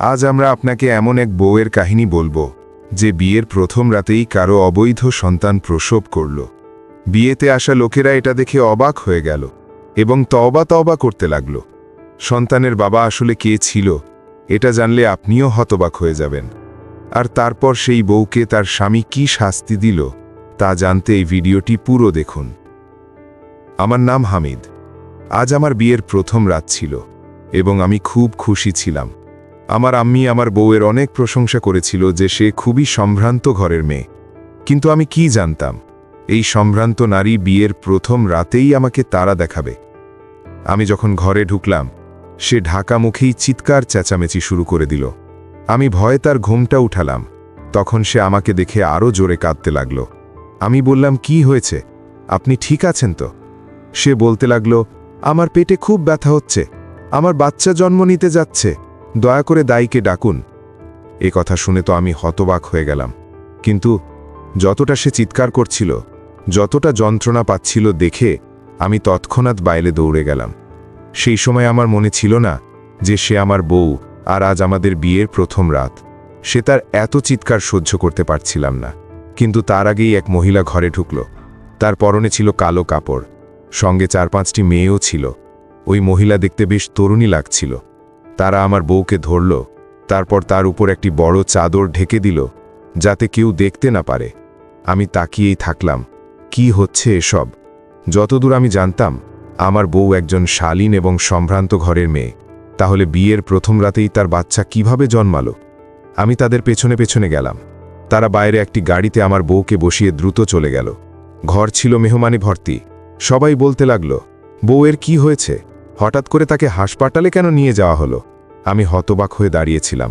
আজ আমরা আপনাকে এমন এক বউয়ের কাহিনী বলব, যে বিয়ের প্রথম রাতেই কারও অবৈধ সন্তান প্রসব করল। বিয়েতে আসা লোকেরা এটা দেখে অবাক হয়ে গেল এবং তবা তবা করতে লাগল। সন্তানের বাবা আসলে কে ছিল, এটা জানলে আপনিও হতবাক হয়ে যাবেন। আর তারপর সেই বউকে তার স্বামী কি শাস্তি দিল, তা জানতে এই ভিডিওটি পুরো দেখুন। আমার নাম হামিদ। আজ আমার বিয়ের প্রথম রাত ছিল এবং আমি খুব খুশি ছিলাম। আমার আম্মি আমার বউয়ের অনেক প্রশংসা করেছিল যে সে খুবই সম্ভ্রান্ত ঘরের মেয়ে। কিন্তু আমি কি জানতাম? এই সম্ভ্রান্ত নারী বিয়ের প্রথম রাতেই আমাকে তারা দেখাবে। আমি যখন ঘরে ঢুকলাম, সে ঢাকা মুখেই চিৎকার চেঁচামেচি শুরু করে দিল। আমি ভয়ে তার ঘুমটা উঠালাম। তখন সে আমাকে দেখে আরও জোরে কাঁদতে লাগল। আমি বললাম, কি হয়েছে? আপনি ঠিক আছেন তো? সে বলতে লাগল, আমার পেটে খুব ব্যথা হচ্ছে। আমার বাচ্চা জন্ম নিতে যাচ্ছে। দয়া করে দাইকে ডাকুন। এ কথা শুনে তো আমি হতবাক হয়ে গেলাম। কিন্তু যতটা সে চিৎকার করছিল, যতটা যন্ত্রণা পাচ্ছিল দেখে আমি তৎক্ষণাৎ বাইরে দৌড়ে গেলাম। সেই সময় আমার মনে ছিল না যে সে আমার বউ আর আজ আমাদের বিয়ের প্রথম রাত। সে তার এত চিৎকার সহ্য করতে পারছিলাম না। কিন্তু তার আগেই এক মহিলা ঘরে ঢুকল। তার পরনে ছিল কালো কাপড়। সঙ্গে চার পাঁচটি মেয়েও ছিল। ওই মহিলা দেখতে বেশ তরুণী লাগছিল। তারা আমার বউকে ধরল, তারপর তার উপর একটি বড় চাদর ঢেকে দিল, যাতে কেউ দেখতে না পারে। আমি তাকিয়েই থাকলাম, কি হচ্ছে এসব? যতদূর আমি জানতাম, আমার বউ একজন শালীন এবং সম্ভ্রান্ত ঘরের মেয়ে, তাহলে বিয়ের প্রথম রাতেই তার বাচ্চা কীভাবে জন্মালো? আমি তাদের পেছনে পেছনে গেলাম, তারা বাইরে একটি গাড়িতে আমার বউকে বসিয়ে দ্রুত চলে গেল। ঘর ছিল মেহমানি ভর্তি, সবাই বলতে লাগল, বউয়ের কি হয়েছে? হঠাৎ করে তাকে হাসপাতালে কেন নিয়ে যাওয়া হলো? আমি হতবাক হয়ে দাঁড়িয়েছিলাম।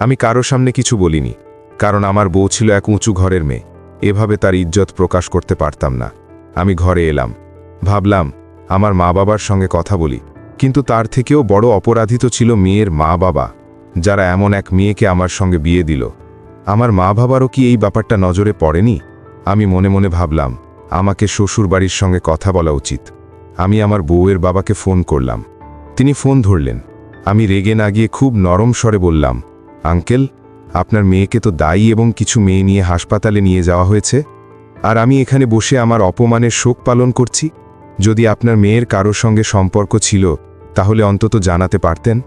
আমি কারও সামনে কিছু বলিনি, কারণ আমার বউ ছিল এক উঁচু ঘরের মেয়ে। এভাবে তার ইজ্জত প্রকাশ করতে পারতাম না। আমি ঘরে এলাম। ভাবলাম, আমার মা বাবার সঙ্গে কথা বলি, কিন্তু তার থেকেও বড় অপরাধী তো ছিল মেয়ের মা বাবা যারা এমন এক মেয়েকে আমার সঙ্গে বিয়ে দিল। আমার মা বাবারও কি এই ব্যাপারটা নজরে পড়েনি? আমি মনে মনে ভাবলাম, আমাকে শ্বশুর বাড়ির সঙ্গে কথা বলা উচিত। আমি আমার বউয়ের বাবাকে ফোন করলাম। তিনি ফোন ধরলেন। আমি রেগে না গিয়ে খুব নরম স্বরে বললাম, আঙ্কেল, আপনার মেয়েকে তো দায়ী এবং কিছু মেয়ে নিয়ে হাসপাতালে নিয়ে যাওয়া হয়েছে। আর আমি এখানে বসে আমার অপমানের শোক পালন করছি। যদি আপনার মেয়ের কারোর সঙ্গে সম্পর্ক ছিল, তাহলে অন্তত জানাতে পারতেন।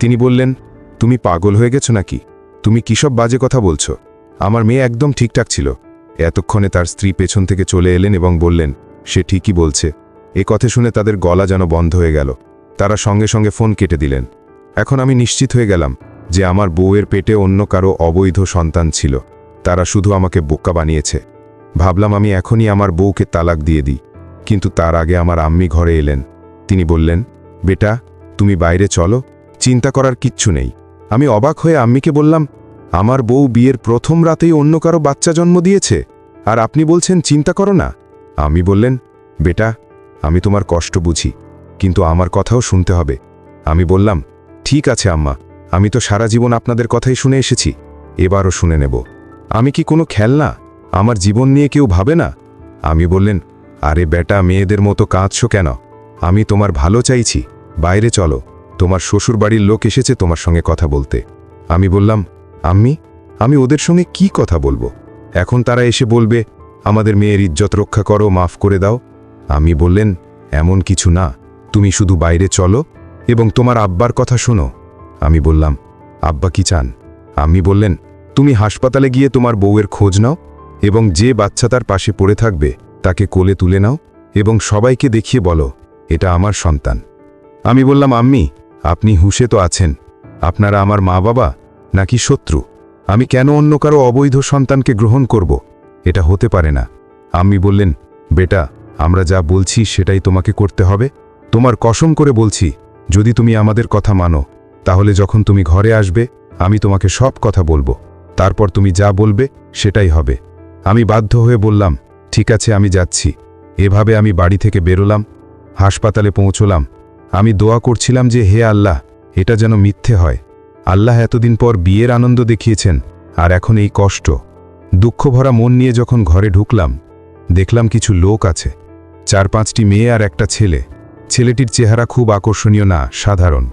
তিনি বললেন, তুমি পাগল হয়ে গেছো নাকি? তুমি কিসব বাজে কথা বলছো? আমার মেয়ে একদম ঠিকঠাক ছিল। এতক্ষণে তার স্ত্রী পেছন থেকে চলে এলেন এবং বললেন, সে ঠিকই বলছে। এ কথা শুনে তাদের গলা যেন বন্ধ হয়ে গেল। তারা সঙ্গে সঙ্গে ফোন কেটে দিলেন। এখন আমি নিশ্চিত হয়ে গেলাম যে আমার বউয়ের পেটে অন্য কারও অবৈধ সন্তান ছিল। তারা শুধু আমাকে বোকা বানিয়েছে। ভাবলাম আমি এখনই আমার বউকে তালাক দিয়ে দিই। কিন্তু তার আগে আমার আম্মি ঘরে এলেন। তিনি বললেন, বেটা, তুমি বাইরে চলো, চিন্তা করার কিচ্ছু নেই। আমি অবাক হয়ে আম্মিকে বললাম, আমার বউ বিয়ের প্রথম রাতেই অন্য কারও বাচ্চা জন্ম দিয়েছে? আর আপনি বলছেন, চিন্তা করো না। আমি বললেন, বেটা আমি তোমার কষ্ট বুঝি, কিন্তু আমার কথাও শুনতে হবে। আমি বললাম, ঠিক আছে আম্মা, আমি তো সারা জীবন আপনাদের কথাই শুনে এসেছি, এবারও শুনে নেব। আমি কি কোনো খেলনা? আমার জীবন নিয়ে কেউ ভাবে না? আমি বললেন, আরে বেটা, মেয়েদের মতো কাঁদছো কেন? আমি তোমার ভালো চাইছি, বাইরে চলো, তোমার শ্বশুর বাড়ির লোক এসেছে তোমার সঙ্গে কথা বলতে। আমি বললাম, আম্মি, আমি ওদের সঙ্গে কি কথা বলব? এখন তারা এসে বলবে, আমাদের মেয়ের ইজ্জত রক্ষা করো, মাফ করে দাও আমি বললেন, এমন কিছু না, তুমি শুধু বাইরে চলো এবং তোমার আব্বার কথা শোনো। আমি বললাম, আব্বা কি চান? আমি বললেন, তুমি হাসপাতালে গিয়ে তোমার বউয়ের খোঁজ নাও এবং যে বাচ্চা তার পাশে পড়ে থাকবে তাকে কোলে তুলে নাও এবং সবাইকে দেখিয়ে বলো, এটা আমার সন্তান। আমি বললাম, আম্মি, আপনি হুশে তো আছেন। আপনারা আমার মা বাবা নাকি শত্রু? আমি কেন অন্য কারও অবৈধ সন্তানকে গ্রহণ করব? এটা হতে পারে না। আম্মি বললেন, বেটা আমরা যা বলছি সেটাই তোমাকে করতে হবে। তোমার কসম করে বলছি, যদি তুমি আমাদের কথা মানো, তাহলে যখন তুমি ঘরে আসবে, আমি তোমাকে সব কথা বলব। তারপর তুমি যা বলবে, সেটাই হবে। আমি বাধ্য হয়ে বললাম, ঠিক আছে, আমি যাচ্ছি। এভাবে আমি বাড়ি থেকে বেরোলাম, হাসপাতালে পৌঁছলাম। আমি দোয়া করছিলাম যে, হে আল্লাহ, এটা যেন মিথ্যে হয়। আল্লাহ এতদিন পর বিয়ের আনন্দ দেখিয়েছেন, আর এখন এই কষ্ট। দুঃখভরা মন নিয়ে যখন ঘরে ঢুকলাম, দেখলাম কিছু লোক আছে। চার পাঁচটি মেয়ে আর একটা ছেলে। ছেলেটির চেহারা খুব আকর্ষণীয় না, সাধারণ।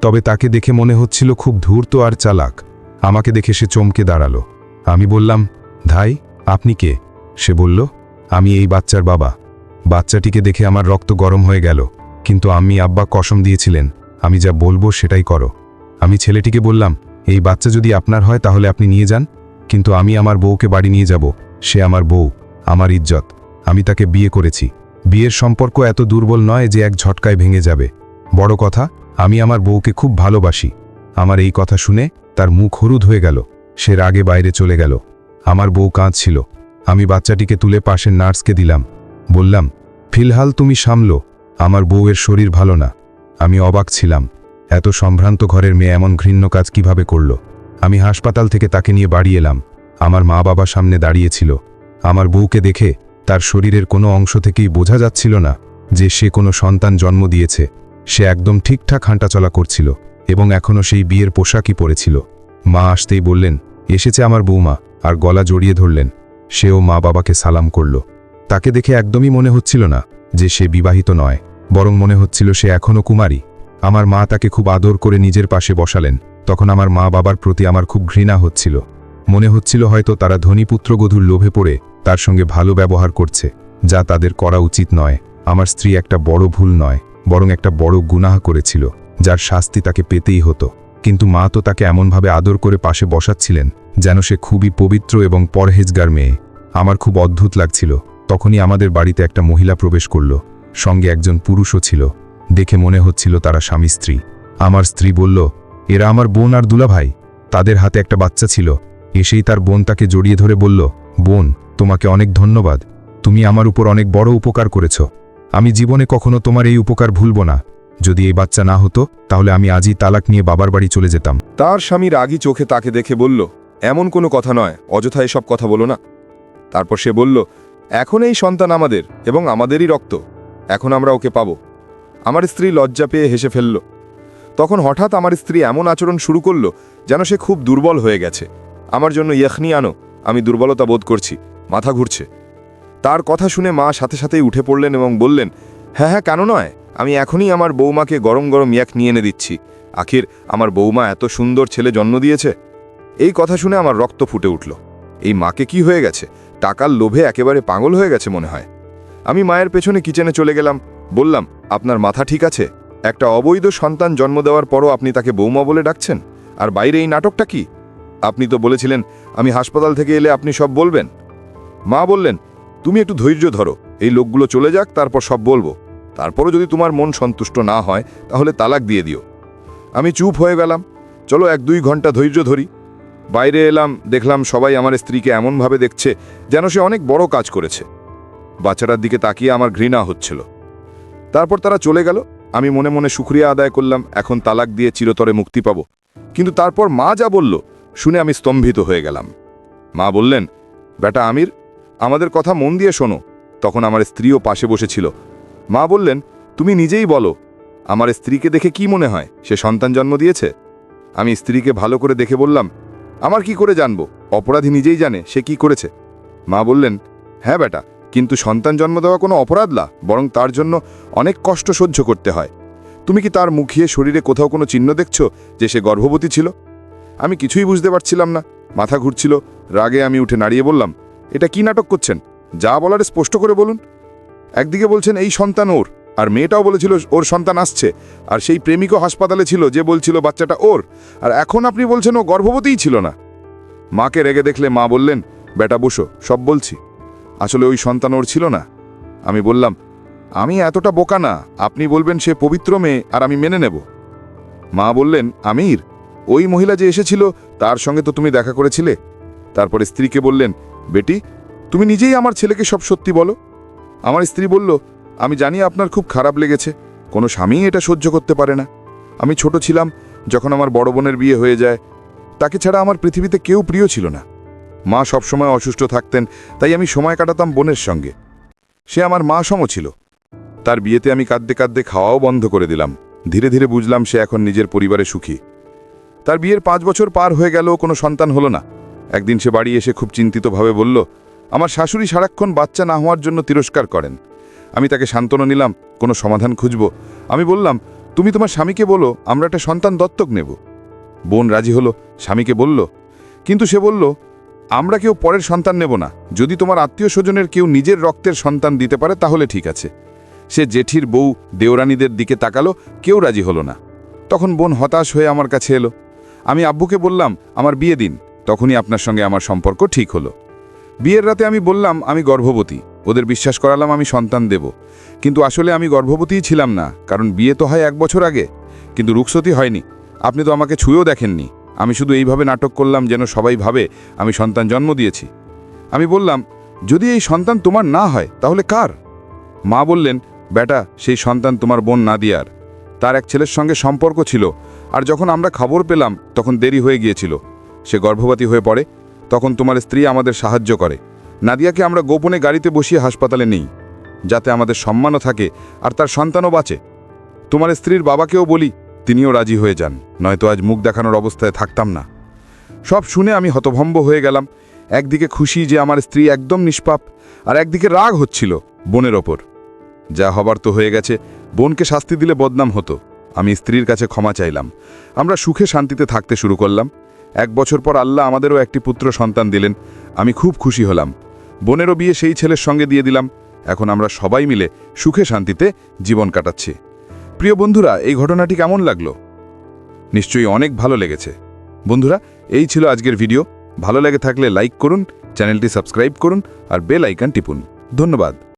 তবে তাকে দেখে মনে হচ্ছিল খুব ধূর্ত আর চালাক। আমাকে দেখে সে চমকে দাঁড়াল। আমি বললাম ধাই আপনি কে? সে বলল, আমি এই বাচ্চার বাবা। বাচ্চাটিকে দেখে আমার রক্ত গরম হয়ে গেল। কিন্তু আমি আব্বা কসম দিয়েছিলেন। আমি যা বলব সেটাই করো। আমি ছেলেটিকে বললাম, এই বাচ্চা যদি আপনার হয় তাহলে আপনি নিয়ে যান। কিন্তু আমি আমার বউকে বাড়ি নিয়ে যাব। সে আমার বউ, আমার ইজ্জত। আমি তাকে বিয়ে করেছি। বিয়ের সম্পর্ক এত দুর্বল নয় যে এক ঝটকায় ভেঙে যাবে। বড় কথা, আমি আমার বউকে খুব ভালোবাসি। আমার এই কথা শুনে তার মুখ হলুদ হয়ে গেল। সে রাগে বাইরে চলে গেল। আমার বউ কাঁদছিল। আমি বাচ্চাটিকে তুলে পাশের নার্সকে দিলাম। বললাম, ফিলহাল তুমি সামলো। আমার বউয়ের শরীর ভালো না। আমি অবাক ছিলাম। এত সম্ভ্রান্ত ঘরের মেয়ে এমন ঘৃণ্য কাজ কীভাবে করল? আমি হাসপাতাল থেকে তাকে নিয়ে বাড়ি এলাম। আমার মা বাবা সামনে দাঁড়িয়েছিল আমার বউকে দেখে তার শরীরের কোনো অংশ থেকেই বোঝা যাচ্ছিল না যে সে কোনো সন্তান জন্ম দিয়েছে। সে একদম ঠিকঠাক হাঁটাচলা করছিল এবং এখনও সেই বিয়ের পোশাকই পরেছিল। মা আসতেই বললেন, এসেছে আমার বৌমা। আর গলা জড়িয়ে ধরলেন। সেও মা বাবাকে সালাম করল। তাকে দেখে একদমই মনে হচ্ছিল না যে সে বিবাহিত নয়, বরং মনে হচ্ছিল সে এখনও কুমারী। আমার মা তাকে খুব আদর করে নিজের পাশে বসালেন। তখন আমার মা বাবার প্রতি আমার খুব ঘৃণা হচ্ছিল। মনে হচ্ছিল হয়তো তারা ধনী পুত্রবধূর লোভে পড়ে তার সঙ্গে ভালো ব্যবহার করছে, যা তাদের করা উচিত নয়। আমার স্ত্রী একটা বড় ভুল নয়, বরং একটা বড় গুনাহ করেছিল, যার শাস্তি তাকে পেতেই হতো। কিন্তু মা তো তাকে এমনভাবে আদর করে পাশে বসাচ্ছিলেন, যেন সে খুবই পবিত্র এবং পরহেজগার মেয়ে। আমার খুব অদ্ভুত লাগছিল, তখনই আমাদের বাড়িতে একটা মহিলা প্রবেশ করল, সঙ্গে একজন পুরুষও ছিল। দেখে মনে হচ্ছিল তারা স্বামী স্ত্রী। আমার স্ত্রী বলল, এরা আমার বোন আর দুলাভাই। তাদের হাতে একটা বাচ্চা ছিল। এসেই তার বোন তাকে জড়িয়ে ধরে বলল, বোন তোমাকে অনেক ধন্যবাদ। তুমি আমার উপর অনেক বড় উপকার করেছ। আমি জীবনে কখনো তোমার এই উপকার ভুলব না। যদি এই বাচ্চা না হতো, তাহলে আমি আজই তালাক নিয়ে বাবার বাড়ি চলে যেতাম। তার স্বামী রাগী চোখে তাকে দেখে বলল, এমন কোনো কথা নয়, অযথা এসব কথা বলো না। তারপর সে বলল, এখন এই সন্তান আমাদের এবং আমাদেরই রক্ত। এখন আমরা ওকে পাবো। আমার স্ত্রী লজ্জা পেয়ে হেসে ফেলল। তখন হঠাৎ আমার স্ত্রী এমন আচরণ শুরু করল, যেন সে খুব দুর্বল হয়ে গেছে। আমার জন্য ইয়খনি আনো আমি দুর্বলতা বোধ করছি। মাথা ঘুরছে। তার কথা শুনে মা সাথে সাথেই উঠে পড়লেন এবং বললেন হ্যাঁ হ্যাঁ কেন নয়? আমি এখনই আমার বৌমাকে গরম গরম ইয়াক নিয়ে এনে দিচ্ছি। আখির, আমার বৌমা এত সুন্দর ছেলে জন্ম দিয়েছে? এই কথা শুনে আমার রক্ত ফুটে উঠল। এই মাকে কি হয়ে গেছে? টাকার লোভে একেবারে পাগল হয়ে গেছে মনে হয়। আমি মায়ের পেছনে কিচেনে চলে গেলাম। বললাম, আপনার মাথা ঠিক আছে? একটা অবৈধ সন্তান জন্ম দেওয়ার পরও আপনি তাকে বৌমা বলে ডাকছেন? আর বাইরে এই নাটকটা কি? আপনি তো বলেছিলেন, আমি হাসপাতাল থেকে এলে আপনি সব বলবেন। মা বললেন, তুমি একটু ধৈর্য ধরো, এই লোকগুলো চলে যাক, তারপর সব বলব। তারপরও যদি তোমার মন সন্তুষ্ট না হয়, তাহলে তালাক দিয়ে দিও। আমি চুপ হয়ে গেলাম। চলো এক দুই ঘণ্টা ধৈর্য ধরি। বাইরে এলাম, দেখলাম সবাই আমার স্ত্রীকে এমনভাবে দেখছে যেন সে অনেক বড় কাজ করেছে। বাচ্চাটার দিকে তাকিয়ে আমার ঘৃণা হচ্ছিল। তারপর তারা চলে গেল। আমি মনে মনে সুক্রিয়া আদায় করলাম, এখন তালাক দিয়ে চিরতরে মুক্তি পাব। কিন্তু তারপর মা যা বলল, শুনে আমি স্তম্ভিত হয়ে গেলাম। মা বললেন, বেটা আমির আমাদের কথা মন দিয়ে শোনো। তখন আমার স্ত্রীও পাশে বসেছিল। মা বললেন, তুমি নিজেই বলো, আমার স্ত্রীকে দেখে কি মনে হয়? সে সন্তান জন্ম দিয়েছে? আমি স্ত্রীকে ভালো করে দেখে বললাম, আমার কি করে জানব? অপরাধী নিজেই জানে সে কি করেছে। মা বললেন হ্যাঁ বেটা, কিন্তু সন্তান জন্ম দেওয়া কোনো অপরাধ না বরং তার জন্য অনেক কষ্ট সহ্য করতে হয়। তুমি কি তার মুখিয়ে শরীরে কোথাও কোনো চিহ্ন দেখছ যে সে গর্ভবতী ছিল? আমি কিছুই বুঝতে পারছিলাম না। মাথা ঘুরছিল, রাগে আমি উঠে নাড়িয়ে বললাম এটা কি নাটক করছেন? যা বলার স্পষ্ট করে বলুন। একদিকে বলছেন, এই সন্তান ওর। আর মেয়েটাও বলেছিল, ওর সন্তান আসছে। আর সেই প্রেমিকও হাসপাতালে ছিল, যে বলছিল, বাচ্চাটা ওর। আর এখন আপনি বলছেন, ও গর্ভবতীই ছিল না। মাকে রেগে দেখলে মা বললেন, বেটা, বসো, সব বলছি। আসলে ওই সন্তান ওর ছিল না। আমি বললাম, আমি এতটা বোকা না। আপনি বলবেন সে পবিত্র মেয়ে, আর আমি মেনে নেব। মা বললেন, আমির, ওই মহিলা যে এসেছিল, তার সঙ্গে তো তুমি দেখা করেছিলে? তারপরে স্ত্রীকে বললেন বেটি, তুমি নিজেই আমার ছেলেকে সব সত্যি বলো। আমার স্ত্রী বলল, আমি জানি আপনার খুব খারাপ লেগেছে, কোনো স্বামী এটা সহ্য করতে পারে না। আমি ছোট ছিলাম, যখন আমার বড় বোনের বিয়ে হয়ে যায়। তাকে ছাড়া আমার পৃথিবীতে কেউ প্রিয় ছিল না। মা সবসময় অসুস্থ থাকতেন, তাই আমি সময় কাটাতাম বোনের সঙ্গে। সে আমার মা সম ছিল। তার বিয়েতে আমি কাঁদতে কাঁদতে খাওয়াও বন্ধ করে দিলাম। ধীরে ধীরে বুঝলাম সে এখন নিজের পরিবারে সুখী। তার বিয়ের পাঁচ বছর পার হয়ে গেল কোনো সন্তান হলো না। একদিন সে বাড়ি এসে খুব চিন্তিতভাবে বলল, আমার শাশুড়ি সারাক্ষণ বাচ্চা না হওয়ার জন্য তিরস্কার করেন। আমি তাকে সান্ত্বনা নিলাম, কোনো সমাধান খুঁজব। আমি বললাম, তুমি তোমার স্বামীকে বলো, আমরা একটা সন্তান দত্তক নেব। বোন রাজি হলো, স্বামীকে বলল, কিন্তু সে বলল, আমরা কেউ পরের সন্তান নেব না। যদি তোমার আত্মীয় স্বজনের কেউ নিজের রক্তের সন্তান দিতে পারে, তাহলে ঠিক আছে। সে জেঠির বউ দেওরানীদের দিকে তাকালো, কেউ রাজি হলো না। তখন বোন হতাশ হয়ে আমার কাছে এলো। আমি আব্বুকে বললাম, আমার বিয়ে দিন। তখনই আপনার সঙ্গে আমার সম্পর্ক ঠিক হলো। বিয়ের রাতে আমি বললাম, আমি গর্ভবতী। ওদের বিশ্বাস করালাম, আমি সন্তান দেব। কিন্তু আসলে আমি গর্ভবতীই ছিলাম না, কারণ বিয়ে তো হয় এক বছর আগে। কিন্তু রুকসতী হয়নি। আপনি তো আমাকে ছুঁয়েও দেখেননি। আমি শুধু এইভাবে নাটক করলাম যেন সবাই ভাবে আমি সন্তান জন্ম দিয়েছি। আমি বললাম, যদি এই সন্তান তোমার না হয়, তাহলে কার? মা বললেন, বেটা, সেই সন্তান তোমার বোন না নাদিয়ার। তার এক ছেলের সঙ্গে সম্পর্ক ছিল। আর যখন আমরা খবর পেলাম, তখন দেরি হয়ে গিয়েছিল। সে গর্ভবতী হয়ে পড়ে, তখন তোমার স্ত্রী আমাদের সাহায্য করে। নাদিয়াকে আমরা গোপনে গাড়িতে বসিয়ে হাসপাতালে নেই, যাতে আমাদের সম্মানও থাকে আর তার সন্তানও বাঁচে। তোমার স্ত্রীর বাবাকেও বলি, তিনিও রাজি হয়ে যান, নয়তো আজ মুখ দেখানোর অবস্থায় থাকতাম না। সব শুনে আমি হতভম্ব হয়ে গেলাম, একদিকে খুশি যে আমার স্ত্রী একদম নিষ্পাপ, আর একদিকে রাগ হচ্ছিল বোনের ওপর। যা হবার তো হয়ে গেছে, বোনকে শাস্তি দিলে বদনাম হতো। আমি স্ত্রীর কাছে ক্ষমা চাইলাম। আমরা সুখে শান্তিতে থাকতে শুরু করলাম। এক বছর পর আল্লাহ আমাদেরও একটি পুত্র সন্তান দিলেন। আমি খুব খুশি হলাম। বোনেরও বিয়ে সেই ছেলের সঙ্গে দিয়ে দিলাম। এখন আমরা সবাই মিলে সুখে শান্তিতে জীবন কাটাচ্ছি। প্রিয় বন্ধুরা, এই ঘটনাটি কেমন লাগল? নিশ্চয়ই অনেক ভালো লেগেছে। বন্ধুরা, এই ছিল আজকের ভিডিও। ভালো লেগে থাকলে লাইক করুন, চ্যানেলটি সাবস্ক্রাইব করুন আর বেল আইকন টিপুন। ধন্যবাদ।